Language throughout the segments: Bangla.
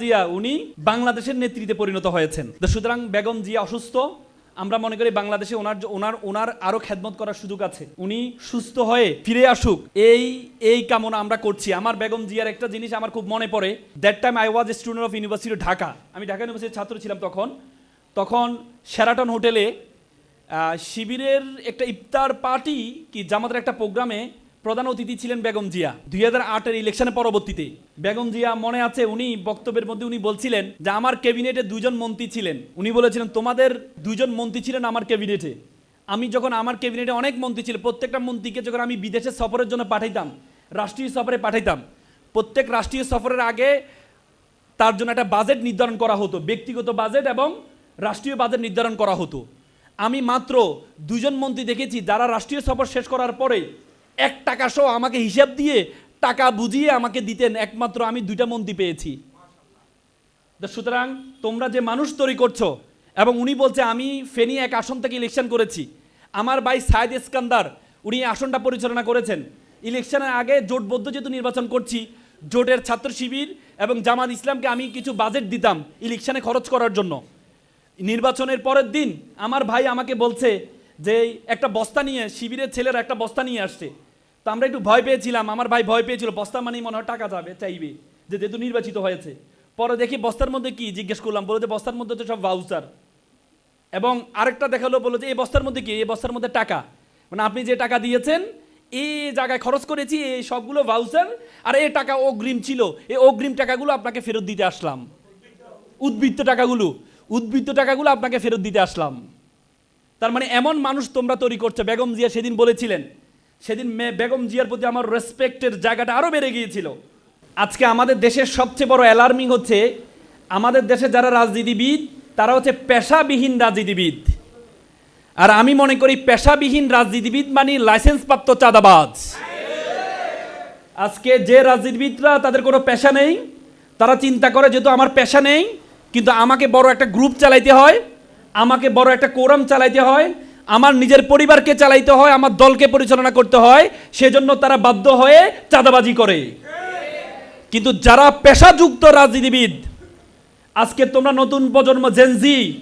জিয়া, উনি বাংলাদেশের নেতৃত্বে পরিণত হয়েছেন। তো সুতরাং বেগম জিয়া অসুস্থ, আমরা মনে করি বাংলাদেশে ওনার ওনার ওনার আরও খেদমত করার সুযোগ আছে। উনি সুস্থ হয়ে ফিরে আসুক, এই এই কামনা আমরা করছি। আমার বেগম জিয়ার একটা জিনিস আমার খুব মনে পড়ে। That time I was student of university Dhaka আমি ঢাকা ইউনিভার্সিটির ছাত্র ছিলাম তখন। তখন শেরাটন হোটেলে শিবিরের একটা ইফতার পার্টি কি জামাতের একটা প্রোগ্রামে প্রধান অতিথি ছিলেন বেগম জিয়া। দুই হাজার আটের ইলেকশনের পরবর্তীতে বেগম জিয়া মনে আছে উনি বক্তব্যের মধ্যে উনি বলছিলেন যে, আমার ক্যাবিনেটে দুজন মন্ত্রী ছিলেন। উনি বলেছিলেন, তোমাদের দুজন মন্ত্রী ছিলেন আমার ক্যাবিনেটে। আমি যখন আমার ক্যাবিনেটে অনেক মন্ত্রী ছিল, প্রত্যেকটা মন্ত্রীকে যখন আমি বিদেশে সফরের জন্য পাঠাইতাম, রাষ্ট্রীয় সফরে পাঠাইতাম, প্রত্যেক রাষ্ট্রীয় সফরের আগে তার জন্য একটা বাজেট নির্ধারণ করা হতো, ব্যক্তিগত বাজেট এবং রাষ্ট্রীয় বাজেট নির্ধারণ করা হতো। আমি মাত্র দুজন মন্ত্রী দেখেছি যারা রাষ্ট্রীয় সফর শেষ করার পরে এক টাকা সহ আমাকে হিসাব দিয়ে টাকা বুঝিয়ে আমাকে দিতেন, একমাত্র আমি দুইটা মন্ত্রী পেয়েছি। সুতরাং তোমরা যে মানুষ তৈরি করছ, এবং উনি বলছে, আমি ফেনী এক আসন থেকে ইলেকশন করেছি। আমার ভাই সাইদ ইস্কান্দার, উনি আসনটা পরিচালনা করেছেন। ইলেকশনের আগে জোটবদ্ধ যেহেতু নির্বাচন করছি, জোটের ছাত্র শিবির এবং জামাত ইসলামকে আমি কিছু বাজেট দিতাম ইলেকশনে খরচ করার জন্য। নির্বাচনের পরের দিন আমার ভাই আমাকে বলছে যে, একটা বস্তা নিয়ে, শিবিরের ছেলেরা একটা বস্তা নিয়ে আসছে। আমরা একটু ভয় পেয়েছিলাম, আমার ভাই ভয় পেয়েছিল বস্তা মানেই মনে হয় টাকা যাবে, চাইবে যে যেহেতু নির্বাচিত হয়েছে। পরে দেখি বস্তার মধ্যে কি জিজ্ঞেস করলাম, বলে যে বস্তার মধ্যে তো সব ভাউচার এবং আরেকটা দেখাল, বলল যে এই বস্তার মধ্যে কি? এই বস্তার মধ্যে টাকা। মানে আপনি যে টাকা দিয়েছেন, এই জায়গায় খরচ করেছি, এই সবগুলো ভাউচার আর এই টাকা অগ্রিম ছিল, এই অগ্রিম টাকাগুলো আপনাকে ফেরত দিতে আসলাম। উদ্বৃত্ত টাকাগুলো উদ্বৃত্ত টাকাগুলো আপনাকে ফেরত দিতে আসলাম। তার মানে এমন মানুষ তোমরা তৈরি করছ, বেগম জিয়া সেদিন বলেছিলেন সেদিন মে- বেগম জিয়ার প্রতি আমার রেসপেক্টের জায়গাটা আরও বেড়ে গিয়েছিল। আজকে আমাদের দেশের সবচেয়ে বড় অ্যালার্মিং হচ্ছে, আমাদের দেশে যারা রাজনীতিবিদ, তারা হচ্ছে পেশাবিহীন রাজনীতিবিদ। আর আমি মনে করি পেশাবিহীন রাজনীতিবিদ মানে লাইসেন্সপ্রাপ্ত চাঁদাবাজ। আজকে যে রাজনীতিবিদরা, তাদের কোনো পেশা নেই, তারা চিন্তা করে যেহেতু আমার পেশা নেই, কিন্তু আমাকে বড় একটা গ্রুপ চালাইতে হয়, আমাকে বড় একটা কোরাম চালাইতে হয় আমার নিজের পরিবারকে চালাইতে হয়, আমার দলকে পরিচালনা করতে হয়, সেজন্য তারা বাধ্য হয়ে চাঁদাবাজি করে। কিন্তু যারা পেশাযুক্ত রাজনীতিবিদ, আজকে তোমরা নতুন প্রজন্ম জেনজি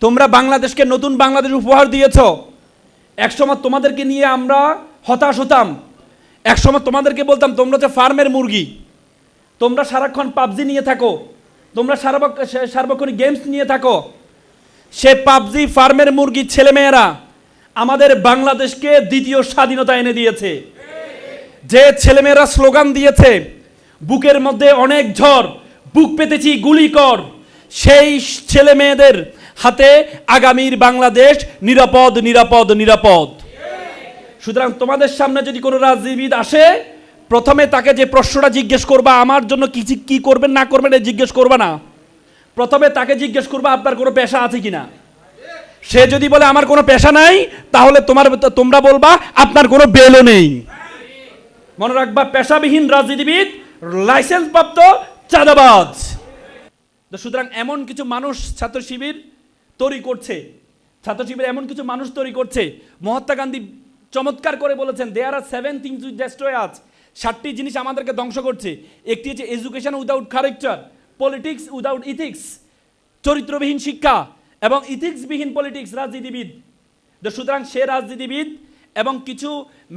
তোমরা বাংলাদেশকে নতুন বাংলাদেশ উপহার দিয়েছ, একসময় তোমাদেরকে নিয়ে আমরা হতাশ হতাম, একসময় তোমাদেরকে বলতাম, তোমরা হচ্ছে ফার্মের মুরগি, তোমরা সারাক্ষণ পাবজি নিয়ে থাকো, তোমরা সার্বক- সার্বক্ষণিক গেমস নিয়ে থাকো সে পাবজি ফার্মের মুরগির ছেলেমেয়েরা আমাদের বাংলাদেশকে দ্বিতীয় স্বাধীনতা এনে দিয়েছে। যে ছেলেমেয়েরা স্লোগান দিয়েছে, বুকের মধ্যে অনেক ঝড়, বুক পেতেছি গুলি কর, সেই ছেলে মেয়েদের হাতে আগামীর বাংলাদেশ নিরাপদ নিরাপদ নিরাপদ। সুতরাং তোমাদের সামনে যদি কোনো রাজনীতিবিদ আসে, প্রথমে তাকে যে প্রশ্নটা জিজ্ঞেস করবা, আমার জন্য কি কি করবেন, না করবেন জিজ্ঞেস করবা না। প্রথমে তাকে জিজ্ঞেস করব, আপনার কোনো পেশা আছে কিনা? সে যদি বলে, আমার কোনো পেশা নাই, তাহলে তোমার, তোমরা বলবা, আপনার কোনো বেলও নেই। মনে রাখবা, পেশাবিহীন রাজনীতিবিদ লাইসেন্স প্রাপ্ত চাঁদাবাজ সুতরাং এমন কিছু মানুষ ছাত্র শিবির তৈরি করছে, ছাত্র শিবির এমন কিছু মানুষ তৈরি করছে। মহাত্মা গান্ধী চমৎকার করে বলেছেন there are seven things which destroy আজ সাতটি জিনিস আমাদেরকে ধ্বংস করছে। একটি হচ্ছে education without character politics without ethics চরিত্রবিহীন শিক্ষা এবং ইথিক্সবিহীন পলিটিক্স রাজনীতিবিদ সুতরাং সে রাজনীতিবিদ এবং কিছু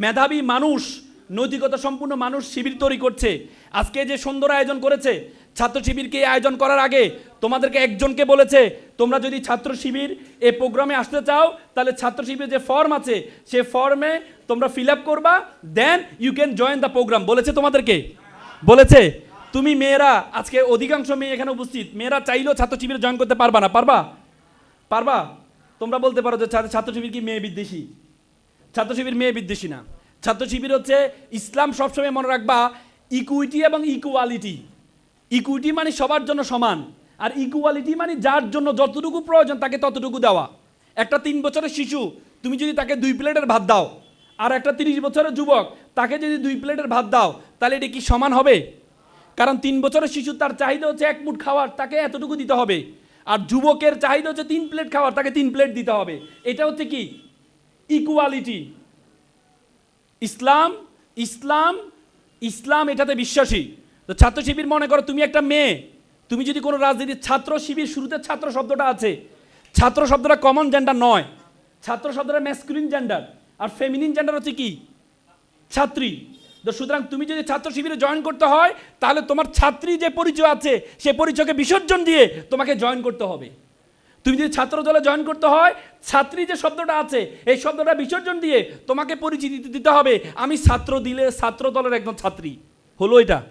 মেধাবী মানুষ নৈতিকতা সম্পূর্ণ মানুষ শিবির তৈরি করছে আজকে যে সুন্দর আয়োজন করেছে ছাত্র শিবিরকে আয়োজন করার আগে তোমাদেরকে একজনকে বলেছে তোমরা যদি ছাত্র শিবির এই প্রোগ্রামে আসতে চাও তাহলে ছাত্র শিবির যে ফর্ম আছে সে ফর্মে তোমরা ফিল আপ করবা then you can join the program বলেছে তোমাদেরকে বলেছে তুমি মেয়েরা, আজকে অধিকাংশ মেয়ে এখানে উপস্থিত, মেয়েরা চাইলেও ছাত্র শিবিরে জয়েন করতে পারবা না, পারবা? পারবা? তোমরা বলতে পারো যে ছাত্র- শিবির কি মেয়ে বিদ্বেষী? ছাত্র শিবির মেয়ে বিদ্বেষী না। ছাত্র শিবির হচ্ছে ইসলাম সবসময় মনে রাখবা ইকুইটি এবং ইকুয়ালিটি ইকুইটি মানে সবার জন্য সমান, আর ইকুয়ালিটি মানে যার জন্য যতটুকু প্রয়োজন তাকে ততটুকু দেওয়া। একটা তিন বছরের শিশু, তুমি যদি তাকে দুই প্লেটের ভাত দাও, আর একটা তিরিশ বছরের যুবক, তাকে যদি দুই প্লেটের ভাত দাও, তাহলে এটা কি সমান হবে? কারণ তিন বছরের শিশু তার চাহিদা হচ্ছে এক মুঠ খাওয়ার, তাকে এতটুকু দিতে হবে। আর যুবকের চাহিদা হচ্ছে তিন প্লেট খাওয়ার, তাকে তিন প্লেট দিতে হবে। এটা হচ্ছে কি? ইকুয়ালিটি ইসলাম ইসলাম ইসলাম এটাতে বিশ্বাসী। তো ছাত্র শিবির মনে করো, তুমি একটা মেয়ে, তুমি যদি কোনো রাজনীতির ছাত্র শিবির শুরুতে ছাত্র শব্দটা আছে। ছাত্র শব্দটা কমন জেন্ডার নয়। ছাত্র শব্দটা ম্যাসকুলিন জেন্ডার আর ফেমিনিন জেন্ডার হচ্ছে কি? ছাত্রী। সুতরাং তুমি যদি ছাত্র শিবিরে জয়েন করতে হয়, তাহলে তোমার ছাত্রী যে পরিচয় আছে, সে পরিচয়কে বিসর্জন দিয়ে তোমাকে জয়েন করতে হবে। তুমি যদি ছাত্র দলে জয়েন করতে হয়, ছাত্রী যে শব্দটা আছে, এই শব্দটা বিসর্জন দিয়ে তোমাকে পরিচিতি দিতে হবে, আমি ছাত্র দিলে ছাত্র দলের একদম ছাত্রী। হলো এটা।